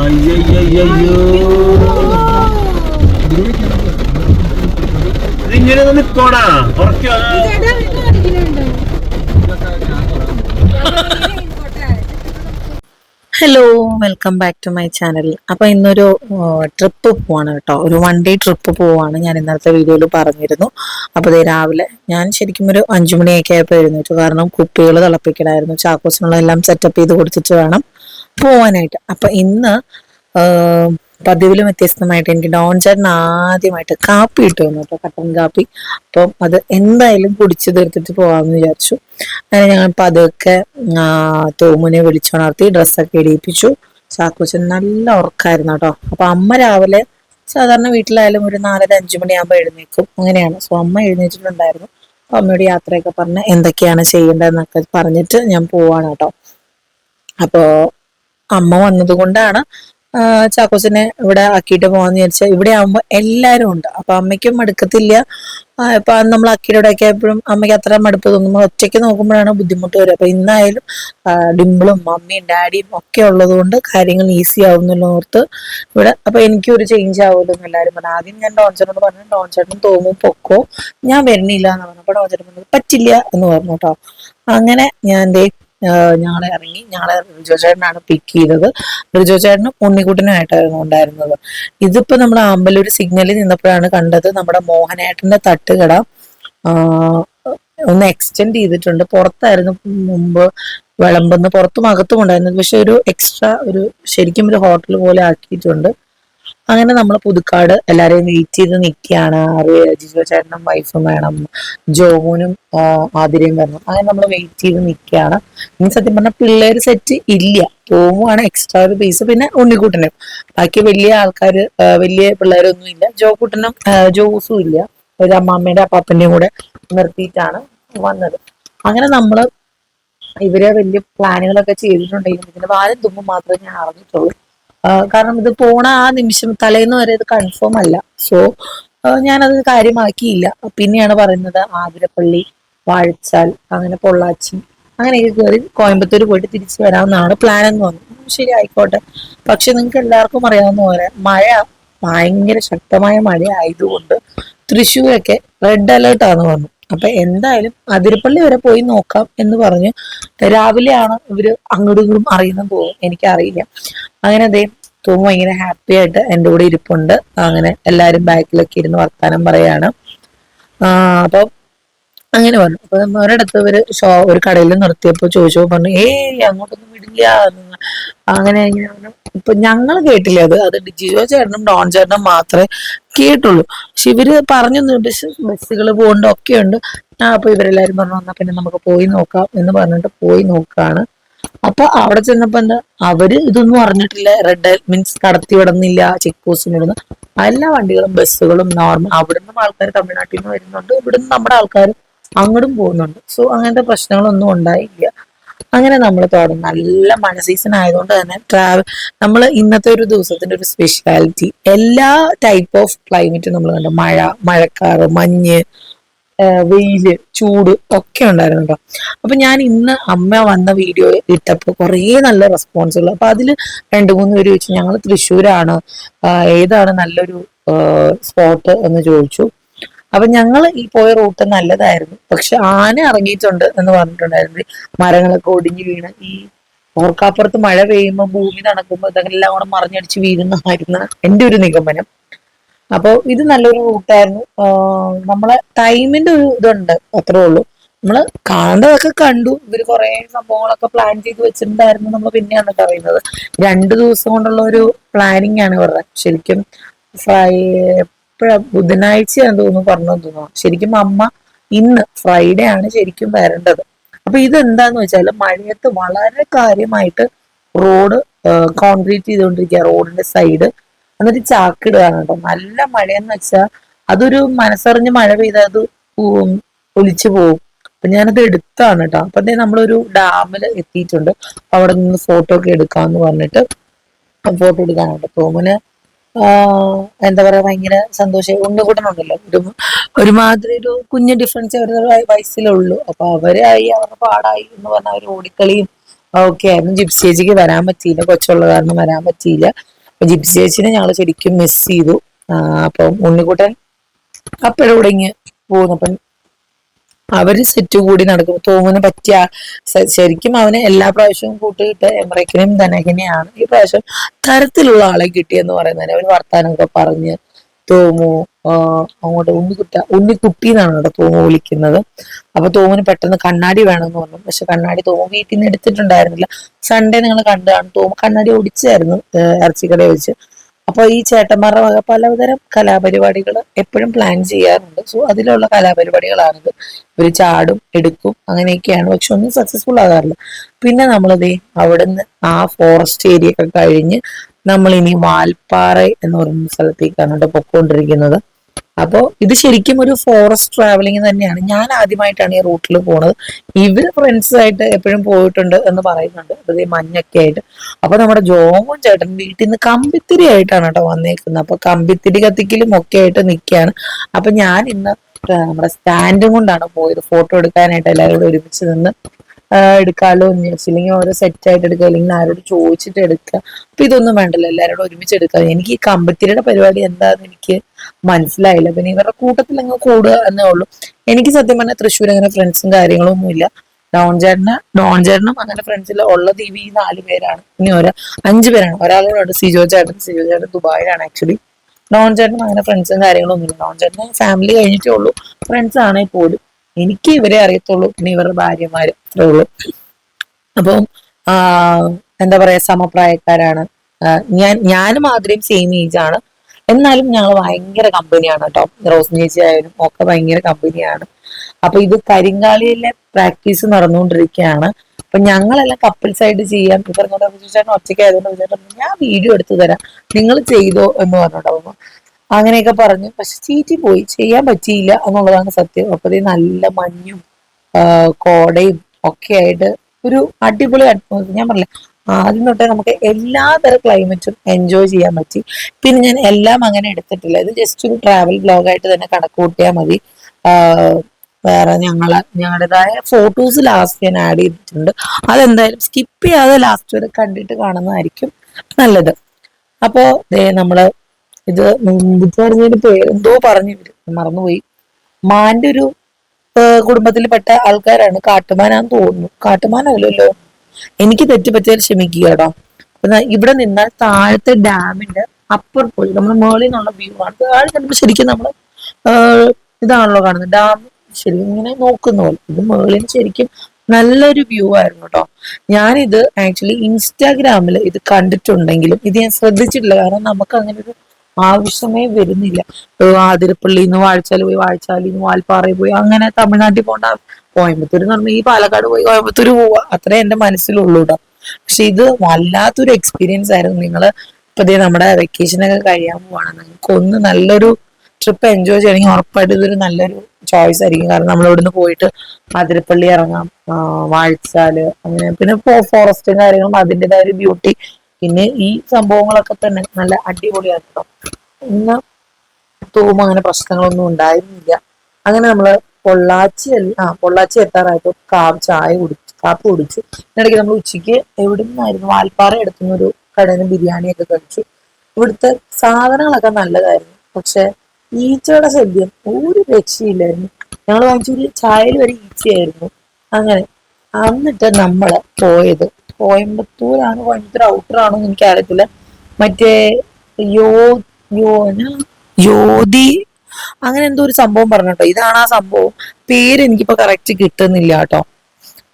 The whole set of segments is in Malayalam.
അയ്യയ്യയ്യോ ഇതിങ്ങനെ ഒന്ന് നിക്കോടാ ഉറക്കോ. Hello welcome back to my channel അപ്പൊ ഇന്നൊരു ട്രിപ്പ് പോവാണ് കേട്ടോ. ഒരു വൺ ഡേ ട്രിപ്പ് പോവാണ് ഞാൻ ഇന്നത്തെ വീഡിയോയിൽ പറഞ്ഞിരുന്നു. അപ്പൊ ദേ രാവിലെ ഞാൻ ശരിക്കും ഒരു അഞ്ചു മണിയൊക്കെ ആയപ്പോൾ എഴുന്നേറ്റു. കാരണം കുപ്പികൾ തിളപ്പിക്കണമായിരുന്നു ചാക്കോസിനുള്ള എല്ലാം സെറ്റപ്പ് ചെയ്ത് കൊടുത്തിട്ട് വേണം പോവാനായിട്ട്. അപ്പൊ ഇന്ന് പതിവിലും വ്യത്യസ്തമായിട്ട് എനിക്ക് ഡോൺ ചേട്ടൻ ആദ്യമായിട്ട് കാപ്പി ഇട്ടു വന്നു കേട്ടോ കട്ടൻ കാപ്പി. അപ്പം അത് എന്തായാലും കുടിച്ചു തീർത്തിട്ട് പോകാമെന്ന് വിചാരിച്ചു. അങ്ങനെ ഞങ്ങൾ പതുക്കെ തോമുനെ വിളിച്ചുണർത്തി ഡ്രസ്സൊക്കെ ഇടിയിപ്പിച്ചു. ചാക്കോച്ചൻ നല്ല ഉറക്കായിരുന്നു കേട്ടോ. അപ്പൊ അമ്മ രാവിലെ സാധാരണ വീട്ടിലായാലും ഒരു നാലര അഞ്ചു മണിയാകുമ്പോൾ എഴുന്നേക്കും അങ്ങനെയാണ്. സോ അമ്മ എഴുന്നേറ്റിട്ടുണ്ടായിരുന്നു. അപ്പൊ അമ്മയോട് യാത്രയൊക്കെ പറഞ്ഞ് എന്തൊക്കെയാണ് ചെയ്യേണ്ടതെന്നൊക്കെ പറഞ്ഞിട്ട് ഞാൻ പോവാണ് കേട്ടോ. അപ്പോ അമ്മ വന്നത് കൊണ്ടാണ് ചാക്കോച്ചിനെ ഇവിടെ ആക്കിയിട്ട് പോകാന്ന് വിചാരിച്ചാൽ ഇവിടെ ആവുമ്പോൾ എല്ലാവരും ഉണ്ട്. അപ്പൊ അമ്മയ്ക്കും മടുക്കത്തില്ല. ഇപ്പൊ നമ്മൾ അക്കിയുടെ ഒക്കെ എപ്പോഴും അമ്മയ്ക്ക് അത്ര മടുപ്പ് തോന്നും നമ്മൾ ഒറ്റയ്ക്ക് നോക്കുമ്പോഴാണ് ബുദ്ധിമുട്ട് വരിക. അപ്പൊ ഇന്നായാലും ഡിമ്പിളും മമ്മിയും ഡാഡിയും ഒക്കെ ഉള്ളത് കൊണ്ട് കാര്യങ്ങൾ ഈസി ആവുന്നല്ലോ ഓർത്ത് ഇവിടെ. അപ്പൊ എനിക്കും ഒരു ചേഞ്ച് ആവുമല്ലോ എല്ലാവരും പറഞ്ഞു. ആദ്യം ഞാൻ ഡോൺചേട്ടനോട് പറഞ്ഞു ഡോൺചേട്ടൻ തോന്നും പൊക്കോ ഞാൻ വരണില്ല എന്ന് പറഞ്ഞു. അപ്പൊ ഡോൺചേട്ടൻ പറഞ്ഞു പറ്റില്ല എന്ന് പറഞ്ഞു കേട്ടോ. അങ്ങനെ ഞാൻ ദേ ഞങ്ങളെ ഇറങ്ങി ഞങ്ങളെ റിജോ ചേട്ടനാണ് പിക്ക് ചെയ്തത്. റിജോ ചേട്ടനും ഉണ്ണിക്കുട്ടനുമായിട്ടായിരുന്നു ഉണ്ടായിരുന്നത്. ഇതിപ്പോ നമ്മൾ ആമ്പലൂർ സിഗ്നലിൽ നിന്നപ്പോഴാണ് കണ്ടത് നമ്മുടെ മോഹനേട്ടന്റെ തട്ടുകട. ഒന്ന് എക്സ്റ്റെൻഡ് ചെയ്തിട്ടുണ്ട്. പുറത്തായിരുന്നു മുമ്പ് വിളമ്പുന്ന പുറത്തും അകത്തും ഉണ്ടായിരുന്നത്. പക്ഷെ ഒരു എക്സ്ട്രാ ഒരു ശരിക്കും ഒരു ഹോട്ടൽ പോലെ ആക്കിയിട്ടുണ്ട്. അങ്ങനെ നമ്മൾ പുതുക്കാട് എല്ലാരെയും വെയിറ്റ് ചെയ്ത് നിൽക്കുകയാണ് ജിജോ ചേട്ടനും വൈഫും വേണം. ജോമോനും ആതിരയും വരണം അങ്ങനെ നമ്മൾ വെയിറ്റ് ചെയ്ത് നിൽക്കുകയാണ് ഇനി സത്യം പറഞ്ഞാൽ പിള്ളേർ സെറ്റ് ഇല്ല. ജോമുവാണ് എക്സ്ട്രാ ഒരു പീസ്. പിന്നെ ഉണ്ണിക്കൂട്ടനും. ബാക്കി വലിയ ആൾക്കാർ വലിയ പിള്ളേരൊന്നും ഇല്ല. ജോക്കുട്ടനും ജോസും ഇല്ല. ഒരു അമ്മാമ്മയുടെ അപ്പാപ്പന്റെയും കൂടെ നിർത്തിയിട്ടാണ് വന്നത്. അങ്ങനെ നമ്മൾ ഇവരെ വലിയ പ്ലാനുകളൊക്കെ ചെയ്തിട്ടുണ്ടെങ്കിലും ഇതിന്റെ വാരം തുമ്പ് മാത്രമേ ഞാൻ അറിഞ്ഞിട്ടുള്ളൂ. കാരണം ഇത് പോണ ആ നിമിഷം തലേന്ന് വരെ ഇത് കൺഫേം അല്ല. സോ ഞാനത് കാര്യമാക്കിയില്ല. പിന്നെയാണ് പറയുന്നത് ആതിരപ്പള്ളി വാഴച്ചാൽ അങ്ങനെ പൊള്ളാച്ചി അങ്ങനെയൊക്കെ കയറി കോയമ്പത്തൂർ പോയിട്ട് തിരിച്ചു വരാമെന്നാണ് പ്ലാൻ എന്ന് പറഞ്ഞു ശരി ആയിക്കോട്ടെ പക്ഷെ നിങ്ങൾക്ക് എല്ലാവർക്കും അറിയാവുന്ന പോലെ മഴ ഭയങ്കര ശക്തമായ മഴ ആയതുകൊണ്ട് തൃശ്ശൂരൊക്കെ റെഡ് അലേർട്ട് ആണ് പറഞ്ഞു. അപ്പൊ എന്തായാലും അതിരപ്പള്ളി വരെ പോയി നോക്കാം എന്ന് പറഞ്ഞു രാവിലെയാണ് ഇവർ അങ്ങോട്ടും ഇങ്ങോട്ടും അറിയുന്ന പോകും എനിക്കറിയില്ല. അങ്ങനെ അതേ തൂമ ഭയങ്കര ഹാപ്പി ആയിട്ട് എന്റെ കൂടെ ഇരിപ്പുണ്ട്. അങ്ങനെ എല്ലാവരും ബാക്കിലൊക്കെ ഇരുന്ന് വർത്താനം പറയാണ്. അപ്പം അങ്ങനെ പറഞ്ഞു. അപ്പൊ അവരടുത്ത് ഒരു ഷോ ഒരു കടയിൽ നിർത്തിയപ്പോ ചോദിച്ചപ്പോ പറഞ്ഞു ഏയ് അങ്ങോട്ടൊന്നും വിടില്ല. അങ്ങനെ ഇങ്ങനെ. ഇപ്പൊ ഞങ്ങൾ കേട്ടില്ല അത്? അത് ജിയോ ചേട്ടനും ഡോൺ ചേട്ടനും മാത്രമേ കേട്ടുള്ളൂ. പക്ഷെ ഇവർ പറഞ്ഞു ബസ്സുകൾ പോകുന്നുണ്ട് ഒക്കെ ഉണ്ട് അപ്പൊ ഇവരെല്ലാരും പറഞ്ഞു എന്നാ പിന്നെ നമുക്ക് പോയി നോക്കാം എന്ന് പറഞ്ഞിട്ട് പോയി നോക്കാണ്. അപ്പൊ അവിടെ ചെന്നപ്പോ എന്താ അവർ ഇതൊന്നും അറിഞ്ഞിട്ടില്ല. റെഡ് മീൻസ് കടത്തി വിടുന്നില്ല ചെക്ക് പോസ്റ്റിന് ഇടുന്ന. എല്ലാ വണ്ടികളും ബസ്സുകളും നോർമൽ അവിടുന്ന് ആൾക്കാർ തമിഴ്നാട്ടിൽ നിന്ന് വരുന്നുണ്ട്. ഇവിടുന്ന് നമ്മുടെ ആൾക്കാർ അങ്ങോട്ടും പോകുന്നുണ്ട്. സോ അങ്ങനത്തെ പ്രശ്നങ്ങളൊന്നും ഉണ്ടായില്ല. അങ്ങനെ നമ്മൾ തുടങ്ങും. നല്ല മഴ സീസൺ ആയതുകൊണ്ട് തന്നെ ട്രാവൽ നമ്മൾ ഇന്നത്തെ ഒരു ദിവസത്തിന്റെ ഒരു സ്പെഷ്യാലിറ്റി എല്ലാ ടൈപ്പ് ഓഫ് ക്ലൈമറ്റും നമ്മൾ കണ്ടു. മഴ മഴക്കാറ് മഞ്ഞ് വെയിൽ ചൂട് ഒക്കെ ഉണ്ടായിരുന്നു കേട്ടോ അപ്പൊ ഞാൻ ഇന്ന് അമ്മ വന്ന വീഡിയോ ഇട്ടപ്പോൾ കുറേ നല്ല റെസ്പോൺസ് ഉള്ളു. അപ്പൊ അതിൽ രണ്ടു മൂന്ന് പേര് ചോദിച്ചു ഞങ്ങൾ തൃശ്ശൂരാണ്. ഏതാണ് നല്ലൊരു സ്പോട്ട് എന്ന് ചോദിച്ചു. അപ്പൊ ഞങ്ങൾ ഈ പോയ റൂട്ട് നല്ലതായിരുന്നു. പക്ഷെ ആന ഇറങ്ങിയിട്ടുണ്ട് എന്ന് പറഞ്ഞിട്ടുണ്ടായിരുന്നു. മരങ്ങളൊക്കെ ഒടിഞ്ഞു വീണ്. ഈ ഓർക്കാപ്പുറത്ത് മഴ പെയ്യുമ്പോൾ ഭൂമി നടക്കുമ്പോൾ ഇതെല്ലാം കൂടെ മറിഞ്ഞടിച്ച് വീഴുന്നതായിരുന്നു എന്റെ ഒരു നിഗമനം. അപ്പൊ ഇത് നല്ലൊരു റൂട്ടായിരുന്നു നമ്മളെ ടൈമിന്റെ ഒരു ഇതുണ്ട് അത്രേ ഉള്ളൂ. നമ്മൾ കാണേണ്ടതൊക്കെ കണ്ടു. ഇവർ കുറെ സംഭവങ്ങളൊക്കെ പ്ലാൻ ചെയ്ത് വെച്ചിട്ടുണ്ടായിരുന്നു നമ്മൾ പിന്നെയാണ് പറയുന്നത്. രണ്ടു ദിവസം കൊണ്ടുള്ള ഒരു പ്ലാനിങ് ആണ് ഇവരുടെ. ശരിക്കും ബുധനാഴ്ചയാണെന്ന് തോന്നുന്നു പറഞ്ഞു തോന്നുന്നു. ശരിക്കും അമ്മ ഇന്ന് ഫ്രൈഡേ ആണ് ശരിക്കും വരേണ്ടത്. അപ്പൊ ഇതെന്താന്ന് വെച്ചാൽ മഴയത്ത് വളരെ കാര്യമായിട്ട് റോഡ് കോൺക്രീറ്റ് ചെയ്തുകൊണ്ടിരിക്കുക റോഡിന്റെ സൈഡ് എന്നിട്ട് ചാക്കിടുകയാണ് കേട്ടോ നല്ല മഴയെന്ന് വെച്ചാൽ അതൊരു മനസ്സറിഞ്ഞ് മഴ പെയ്താൽ അത് ഒലിച്ചു പോകും അപ്പൊ ഞാനത് എടുത്താണ് കേട്ടോ അപ്പൊ നമ്മളൊരു ഡാമിൽ എത്തിയിട്ടുണ്ട്. അവിടെ നിന്ന് ഫോട്ടോ ഒക്കെ എടുക്കാന്ന് പറഞ്ഞിട്ട് ഫോട്ടോ എടുക്കാനുണ്ട് തോമന് എന്താ പറയാ ഭയങ്കര സന്തോഷം ഉണ്ണിക്കൂട്ടനുണ്ടല്ലോ. ഒരു ഒരുമാതിരി ഒരു കുഞ്ഞു ഡിഫറൻസ് അവരുടെ വയ- വയസ്സിലുള്ളൂ. അപ്പൊ അവരായി അവരുടെ പാടായി എന്ന് പറഞ്ഞ അവർ ഓടിക്കളിയും ഓക്കെ ആയിരുന്നു. ജിപ്സി ചേച്ചിക്ക് വരാൻ പറ്റിയില്ല. കൊച്ചുള്ള കാരണം വരാൻ പറ്റിയില്ല. അപ്പൊ ജിപ്സി ചേച്ചിനെ ഞങ്ങൾ ശരിക്കും മിസ് ചെയ്തു. അപ്പം ഉണ്ണിക്കുട്ടൻ അപ്പോഴും ഇങ്ങ് പോകുന്നു. അപ്പം അവർ സെറ്റ് കൂടി നടക്കും തോമിന് പറ്റിയ ശരിക്കും അവന് എല്ലാ പ്രാവശ്യവും കൂട്ടിയിട്ട് എമറക്കിനെയും ധനകിനെയാണ് ഈ പ്രാവശ്യം തരത്തിലുള്ള ആളെ കിട്ടിയെന്ന് പറയുന്നതിന് അവന് വർത്താനമൊക്കെ പറഞ്ഞ് തോമു അങ്ങോട്ട് ഉണ്ണിക്കുട്ട ഉണ്ണിക്കുട്ടി എന്നാണ് കേട്ടോ തോമു വിളിക്കുന്നത്. അപ്പൊ തോമുന് പെട്ടെന്ന് കണ്ണാടി വേണമെന്ന് പറഞ്ഞു. പക്ഷെ കണ്ണാടി തോമു വീട്ടിൽ നിന്ന് എടുത്തിട്ടുണ്ടായിരുന്നില്ല. സൺഡേ നിങ്ങൾ കണ്ടതാണ്. തോമു കണ്ണാടി ഒടിച്ചായിരുന്നു ഇറച്ചിക്കടയിൽ വെച്ച്. അപ്പൊ ഈ ചേട്ടന്മാരുടെ വക പലതരം കലാപരിപാടികൾ എപ്പോഴും പ്ലാൻ ചെയ്യാറുണ്ട്. സോ അതിലുള്ള കലാപരിപാടികളാണിത്. ഒരു ചാടും എടുക്കും അങ്ങനെയൊക്കെയാണ്. പക്ഷെ ഒന്നും സക്സസ്ഫുൾ ആകാറില്ല. പിന്നെ നമ്മളതേ അവിടുന്ന് ആ ഫോറസ്റ്റ് ഏരിയ ഒക്കെ കഴിഞ്ഞ് നമ്മൾ ഇനി വാൽപ്പാറ എന്ന് പറയുന്ന സ്ഥലത്തേക്കാണ് കേട്ടോ പൊക്കോണ്ടിരിക്കുന്നത്. അപ്പോൾ ഇത് ശരിക്കും ഒരു ഫോറസ്റ്റ് ട്രാവലിംഗ് തന്നെയാണ്. ഞാൻ ആദ്യമായിട്ടാണ് ഈ റൂട്ടിൽ പോണത്. ഇവർ ഫ്രണ്ട്സ് ആയിട്ട് എപ്പോഴും പോയിട്ടുണ്ട് എന്ന് പറയുന്നുണ്ട്. അത് മഞ്ഞൊക്കെ ആയിട്ട്. അപ്പൊ നമ്മുടെ ജോമോൻ ചേട്ടൻ വീട്ടിൽ നിന്ന് കമ്പിത്തിരി ആയിട്ടാണ് കേട്ടോ വന്നേക്കുന്നത്. അപ്പൊ കമ്പിത്തിരി കത്തിക്കലും ഒക്കെ ആയിട്ട് നിൽക്കുകയാണ് അപ്പൊ ഞാൻ ഇന്ന് നമ്മുടെ സ്റ്റാൻഡും കൊണ്ടാണ് പോയത്. ഫോട്ടോ എടുക്കാനായിട്ട് എല്ലാവരും കൂടെ ഒരുമിച്ച് നിന്ന് ആ, എടുക്കാലോ എന്ന് ഇല്ലെങ്കിൽ ഓരോ സെറ്റ് ആയിട്ട് എടുക്കുക അല്ലെങ്കിൽ ആരോട് ചോദിച്ചിട്ട് എടുക്കുക. അപ്പൊ ഇതൊന്നും വേണ്ടല്ലോ. എല്ലാവരോടും ഒരുമിച്ച് എടുക്കുക. എനിക്ക് ഈ കമ്പത്തിരിയുടെ പരിപാടി എന്താന്ന് എനിക്ക് മനസ്സിലായില്ല. പിന്നെ ഇവരുടെ കൂട്ടത്തിൽ അങ്ങ് കൂടുക എന്നേ ഉള്ളൂ. എനിക്ക് സത്യം പറഞ്ഞാൽ തൃശ്ശൂർ അങ്ങനെ ഫ്രണ്ട്സും കാര്യങ്ങളൊന്നും ഇല്ല ഡോൺ ചേട്ടന് ഡോൺ ചേട്ടനും അങ്ങനെ ഫ്രണ്ട്സിൽ ഉള്ള ഈ ഈ നാല് പേരാണ്. ഇനി ഒരാ അഞ്ചു പേരാണ്. ഒരാളോട് സിജോ ചേട്ടൻ. സിജോ ചേട്ടൻ ദുബായിലാണ് ആക്ച്വലി ഡോൺ ചേട്ടനും അങ്ങനെ ഫ്രണ്ട്സും കാര്യങ്ങളൊന്നും ഇല്ല ഡോൺ ചേട്ടന് ഫാമിലി കഴിഞ്ഞിട്ടേ ഉള്ളൂ. ഫ്രണ്ട്സ് ആണെങ്കിൽ പോലും. എനിക്ക് ഇവരെ അറിയത്തുള്ളൂ. പിന്നെ ഇവരുടെ ഭാര്യമാര്. അത്രേ ഉള്ളൂ. അപ്പം എന്താ പറയാ സമപ്രായക്കാരാണ്. ഞാൻ ഞാനും ആദ്യം സെയിം ഏജ് ആണ്. എന്നാലും ഞങ്ങൾ ഭയങ്കര കമ്പനിയാണ് കേട്ടോ. റോസ് ചേച്ചി ആയാലും ഒക്കെ ഭയങ്കര കമ്പനിയാണ് അപ്പൊ ഇത് കരിങ്കാളിയിലെ പ്രാക്ടീസ് നടന്നുകൊണ്ടിരിക്കുകയാണ്. അപ്പൊ ഞങ്ങളെല്ലാം കപ്പിൾസ് ആയിട്ട് ചെയ്യാൻ ഈ പറഞ്ഞ പോലെ വിജയചേട്ടൻ ഒറ്റയ്ക്കായതുകൊണ്ട് ഞാൻ വീഡിയോ എടുത്തു തരാം. നിങ്ങൾ ചെയ്തോ എന്ന് പറഞ്ഞിട്ടോ. അങ്ങനെയൊക്കെ പറഞ്ഞു. പക്ഷെ ചീറ്റി പോയി. ചെയ്യാൻ പറ്റിയില്ല എന്നുള്ളതാണ് സത്യം. അപ്പൊ നല്ല മഞ്ഞും കോടയും ഒക്കെ ആയിട്ട് ഒരു അടിപൊളി അനുഭവം ഞാൻ പറഞ്ഞില്ല ആദ്യം തൊട്ടേ നമുക്ക് എല്ലാ തരം ക്ലൈമറ്റും എൻജോയ് ചെയ്യാൻ പറ്റി. പിന്നെ ഞാൻ എല്ലാം അങ്ങനെ എടുത്തിട്ടില്ല. ഇത് ജസ്റ്റ് ഒരു ട്രാവൽ ബ്ലോഗായിട്ട് തന്നെ കണക്ക് കൂട്ടിയാൽ മതി. വേറെ ഞങ്ങളെ ഞങ്ങളുടേതായ ഫോട്ടോസ് ലാസ്റ്റ് ഞാൻ ആഡ് ചെയ്തിട്ടുണ്ട്. അതെന്തായാലും സ്കിപ്പ് ചെയ്യാതെ ലാസ്റ്റ് വരെ കണ്ടിട്ട് കാണുന്നതായിരിക്കും നല്ലത്. അപ്പോ നമ്മൾ ഇത് പറഞ്ഞൊരു പേര് എന്തോ പറഞ്ഞു മറന്നുപോയി. മാന്റെ ഒരു കുടുംബത്തിൽപ്പെട്ട ആൾക്കാരാണ് കാട്ടുമാനാന്ന് തോന്നുന്നു. കാട്ടുമാനല്ലല്ലോ. എനിക്ക് തെറ്റുപറ്റിയാൽ ക്ഷമിക്കുക കേട്ടോ ഇവിടെ നിന്നാൽ താഴത്തെ ഡാമിന്റെ അപ്പർ പോയി നമ്മൾ മേളിൽ നിന്നുള്ള വ്യൂ ആണ്. താഴെ കണ്ടപ്പോ ശരിക്കും നമ്മൾ ഇതാണല്ലോ കാണുന്നത്. ഡാം ശരി ഇങ്ങനെ നോക്കുന്ന പോലെ. ഇത് മേളിൽ ശരിക്കും നല്ലൊരു വ്യൂ ആയിരുന്നു കേട്ടോ ഞാനിത് ആക്ച്വലി ഇൻസ്റ്റാഗ്രാമിൽ ഇത് കണ്ടിട്ടുണ്ടെങ്കിലും ഇത് ഞാൻ ശ്രദ്ധിച്ചിട്ടില്ല. കാരണം നമുക്ക് അങ്ങനെ ഒരു ആവശ്യമേ വരുന്നില്ല. ആതിരപ്പള്ളി നിന്ന് വാഴച്ചാൽ പോയി വാഴച്ചാലിൽ നിന്ന് വാൽപ്പാറയിൽ പോയി അങ്ങനെ തമിഴ്നാട്ടിൽ പോകേണ്ട കോയമ്പത്തൂർ എന്ന് പറഞ്ഞാൽ ഈ പാലക്കാട് പോയി കോയമ്പത്തൂർ പോവുക അത്രേ എന്റെ മനസ്സിലുള്ളൂ കേട്ടോ പക്ഷെ ഇത് വല്ലാത്തൊരു എക്സ്പീരിയൻസ് ആയിരുന്നു. നിങ്ങൾ ഇപ്പൊ ദേ നമ്മുടെ വെക്കേഷൻ ഒക്കെ കഴിയാൻ പോവാണ്. നിങ്ങൾക്ക് ഒന്ന് നല്ലൊരു ട്രിപ്പ് എൻജോയ് ചെയ്യണമെങ്കിൽ ഉറപ്പായിട്ട് ഇതൊരു നല്ലൊരു ചോയ്സ് ആയിരിക്കും. കാരണം നമ്മൾ ഇവിടുന്ന് പോയിട്ട് അതിരപ്പള്ളി ഇറങ്ങാം. വാഴച്ചാൽ അങ്ങനെ പിന്നെ ഫോറസ്റ്റും കാര്യങ്ങളും അതിന്റെതായ ഒരു ബ്യൂട്ടി പിന്നെ ഈ സംഭവങ്ങളൊക്കെ തന്നെ നല്ല അടിപൊളിയാണ് ഇന്ന് തോമ അങ്ങനെ പ്രശ്നങ്ങളൊന്നും ഉണ്ടായിരുന്നില്ല. അങ്ങനെ നമ്മൾ പൊള്ളാച്ചി ആ പൊള്ളാച്ചി എത്താറായപ്പോൾ കാവ് ചായ കുടിച്ചു കാപ്പ് കുടിച്ചു. ഇടയ്ക്ക് നമ്മൾ ഉച്ചയ്ക്ക് എവിടെ നിന്നായിരുന്നു വാൽപ്പാറ എടുത്തുന്ന ഒരു കടയിൽ ബിരിയാണിയൊക്കെ കഴിച്ചു. ഇവിടുത്തെ സാധനങ്ങളൊക്കെ നല്ലതായിരുന്നു. പക്ഷെ ഈച്ചയുടെ ശല്യം ഒരു രക്ഷയില്ലായിരുന്നു. ഞങ്ങൾ വാങ്ങിച്ചൊരു ചായയിൽ വരെ ഈച്ചയായിരുന്നു. അങ്ങനെ എന്നിട്ട് നമ്മൾ പോയത് കോയമ്പത്തൂരാണ് കോയമ്പത്തൂർ എന്ന് എനിക്ക് അറിയത്തില്ല മറ്റേ യോ യോന യോതി അങ്ങനെ എന്തോ ഒരു സംഭവം പറഞ്ഞോട്ടോ. ഇതാണ് ആ സംഭവം. പേര് എനിക്കിപ്പോ കറക്റ്റ് കിട്ടുന്നില്ല കേട്ടോ.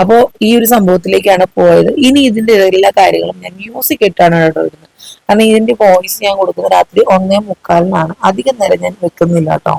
അപ്പോ ഈ ഒരു സംഭവത്തിലേക്കാണ് പോയത്. ഇനി ഇതിന്റെ എല്ലാ കാര്യങ്ങളും ഞാൻ മ്യൂസിക് ഇട്ടാണ് കേട്ടോ ഇടുന്നത്. കാരണം ഇതിന്റെ വോയിസ് ഞാൻ കൊടുക്കുന്നത് രാത്രി ഒന്നേ മുക്കാലിനാണ്. അധികം നേരം ഞാൻ വെക്കുന്നില്ല കേട്ടോ.